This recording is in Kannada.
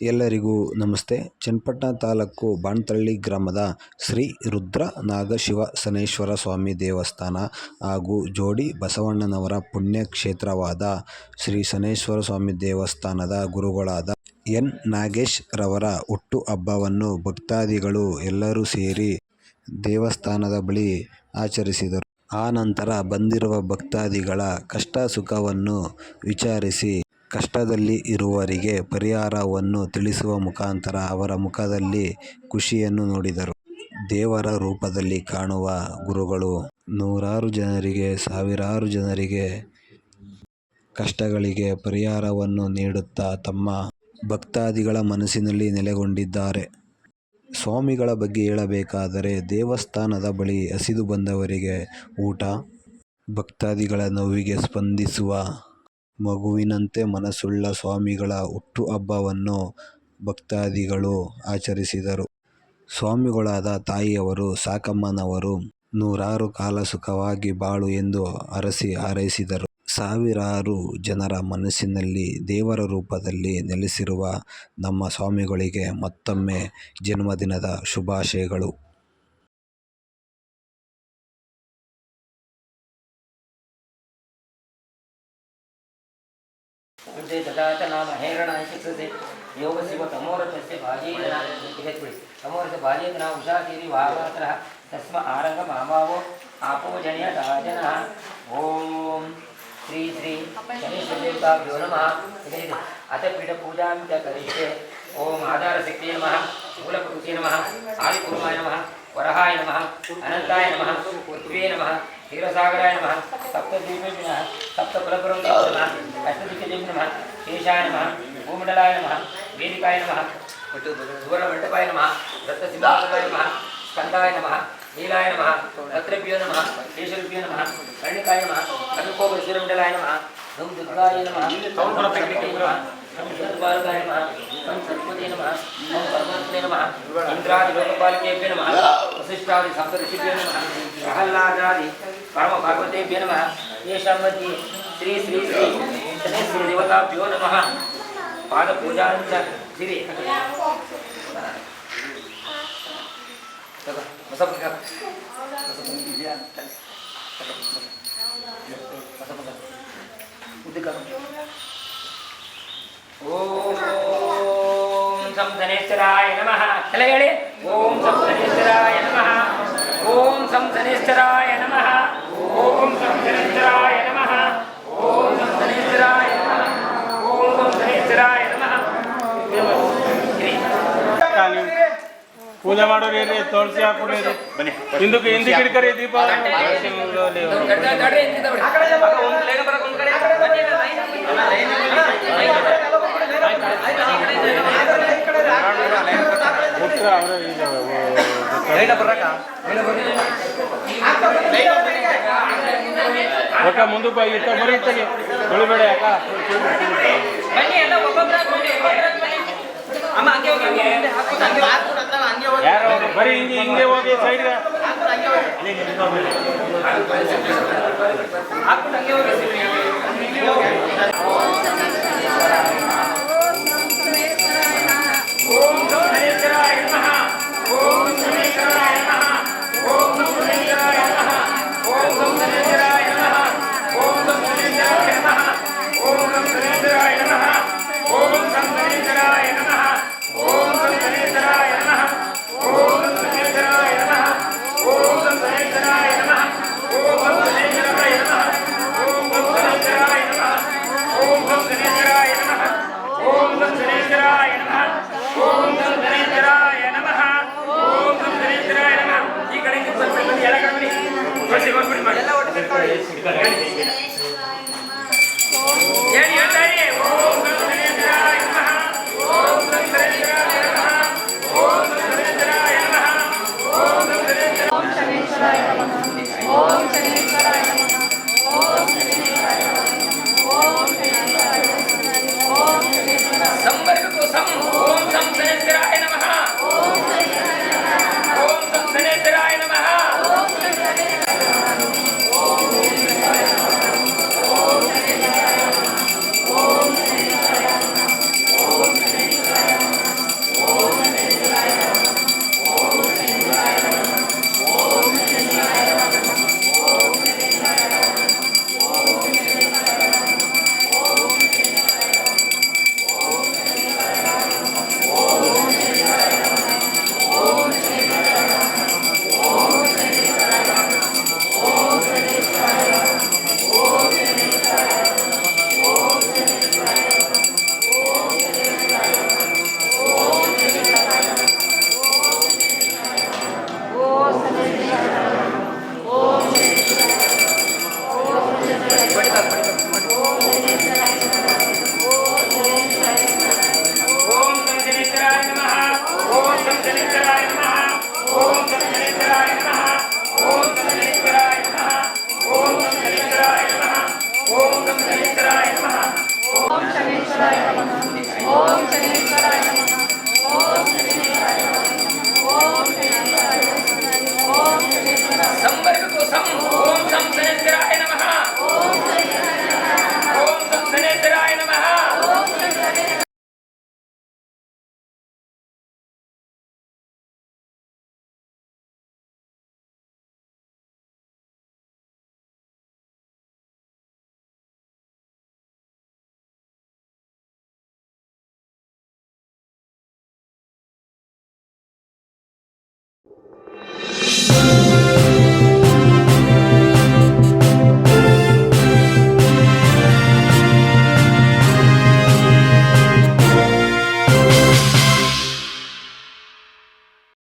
ಎಲ್ಲರಿಗೂ ನಮಸ್ತೆ. ಚನ್ನಪಟ್ಟಣ ತಾಲೂಕು ಬಾಣ್ತಳ್ಳಿ ಗ್ರಾಮದ ಶ್ರೀ ರುದ್ರ ನಾಗಶಿವ ಸನೇಶ್ವರ ಸ್ವಾಮಿ ದೇವಸ್ಥಾನ ಹಾಗೂ ಜೋಡಿ ಬಸವಣ್ಣನವರ ಪುಣ್ಯಕ್ಷೇತ್ರವಾದ ಶ್ರೀ ಸನೇಶ್ವರ ಸ್ವಾಮಿ ದೇವಸ್ಥಾನದ ಗುರುಗಳಾದ ಎನ್. ನಾಗೇಶ್ ರವರ ಹುಟ್ಟುಹಬ್ಬವನ್ನು ಭಕ್ತಾದಿಗಳು ಎಲ್ಲರೂ ಸೇರಿ ದೇವಸ್ಥಾನದ ಬಳಿ ಆಚರಿಸಿದರು. ಆ ನಂತರ ಬಂದಿರುವ ಭಕ್ತಾದಿಗಳ ಕಷ್ಟ ಸುಖವನ್ನು ವಿಚಾರಿಸಿ ಕಷ್ಟದಲ್ಲಿ ಇರುವವರಿಗೆ ಪರಿಹಾರವನ್ನು ತಿಳಿಸುವ ಮುಖಾಂತರ ಅವರ ಮುಖದಲ್ಲಿ ಖುಷಿಯನ್ನು ನೋಡಿದರು. ದೇವರ ರೂಪದಲ್ಲಿ ಕಾಣುವ ಗುರುಗಳು ನೂರಾರು ಜನರಿಗೆ, ಸಾವಿರಾರು ಜನರಿಗೆ ಕಷ್ಟಗಳಿಗೆ ಪರಿಹಾರವನ್ನು ನೀಡುತ್ತಾ ತಮ್ಮ ಭಕ್ತಾದಿಗಳ ಮನಸ್ಸಿನಲ್ಲಿ ನೆಲೆಗೊಂಡಿದ್ದಾರೆ. ಸ್ವಾಮಿಗಳ ಬಗ್ಗೆ ಹೇಳಬೇಕಾದರೆ ದೇವಸ್ಥಾನದ ಬಳಿ ಹಸಿದು ಬಂದವರಿಗೆ ಊಟ, ಭಕ್ತಾದಿಗಳ ನೋವಿಗೆ ಸ್ಪಂದಿಸುವ ಮಗುವಿನಂತೆ ಮನಸ್ಸುಳ್ಳ ಸ್ವಾಮಿಗಳ ಹುಟ್ಟುಹಬ್ಬವನ್ನು ಭಕ್ತಾದಿಗಳು ಆಚರಿಸಿದರು. ಸ್ವಾಮಿಗಳಾದ ತಾಯಿಯವರು, ಸಾಕಮ್ಮನವರು ನೂರಾರು ಕಾಲ ಸುಖವಾಗಿ ಬಾಳು ಎಂದು ಅರಸಿ ಹಾರೈಸಿದರು. ಸಾವಿರಾರು ಜನರ ಮನಸ್ಸಿನಲ್ಲಿ ದೇವರ ರೂಪದಲ್ಲಿ ನೆಲೆಸಿರುವ ನಮ್ಮ ಸ್ವಾಮಿಗಳಿಗೆ ಮತ್ತೊಮ್ಮೆ ಜನ್ಮದಿನದ ಶುಭಾಶಯಗಳು. इति तमोरथ भाजेतना उषातीरि वामात्रः तस्म आरङ्गमामावो आपोजन्य राजनः ॐ श्री श्री शनिश्वदेवताभ्यो नमः. अथ पीठपूजां करिष्ये. ॐ आधारशक्तिये नमः मूलप्रकृते नमः आदिपूर्वाय नमः, वरहाय नमः, अनन्ताय नमः पृथ्वे नमः, क्षीरसागराय नमः, सप्तद्वीपेभ्यो नमः सप्तकुलपुरं नमः अष्टदिक्केभ्यो नमः शेषाय नमः, भूमण्डलाय नमः, वेदिकाय नमः పట్టు దూరం వెంట పైన నమ. దత్త సింహాసనాయ నమ. స్కందాయ నమ. నీలాయ నమ. రత్నభ్యో నమ. కేశరుభ్యో నమ. కర్ణికాయ నమ. కర్ణకోప శిరమండలాయ నమ. ఓం దుర్గాయ నమ. ఓం బాలకాయ నమ. ఓం సరస్వతే నమ. ఓం పరమాత్మే నమ. ఇంద్రాది లోకపాలకేభ్య నమ. పాదపూజా Sini. Masuk ke Masuk ke Masuk ke Udah kamu. ఓం సంసనేశ్వరాయ నమ తెలగడే ఓం సంసనేశ్వరాయ నమ ఓం సంసనేశ్వరాయ నమ ఓం సంసనేశ్వరాయ ಪೂಜೆ ಮಾಡೋರು ಇರ್ರಿ ತೋರಿಸಿ ಹಾಕೊಂಡಿರಿ ಹಿಂದಕ್ಕೆ ಹಿಂದಕ್ಕೆ ಕಿಡ್ಕರಿ ದೀಪ ಅಕ್ಕ ಮುಂದು ಬಾಯಿ ಇತ್ತ ಬರೀ ಬೆಳಿಬೇಡ ಅಕ್ಕ ಅಮ್ಮ ಯಾರು ಬರೀ ಹಿಂಗೆ ಹಿಂಗೆ ಹೋಗಿ ಸೈಡ್ಗೆ ಓಂ ఓం శనేశ్వరాయ నమః. ఓం శనేశ్వరాయ शनेश्वराय नमः। ओम शनेश्वराय नमः। ओम शनेश्वराय नमः। ओम शनेश्वराय नमः। ओम शनेश्वराय नमः। ओम शनेश्वराय संवर्ग को सम ओम सम शनेश्वराय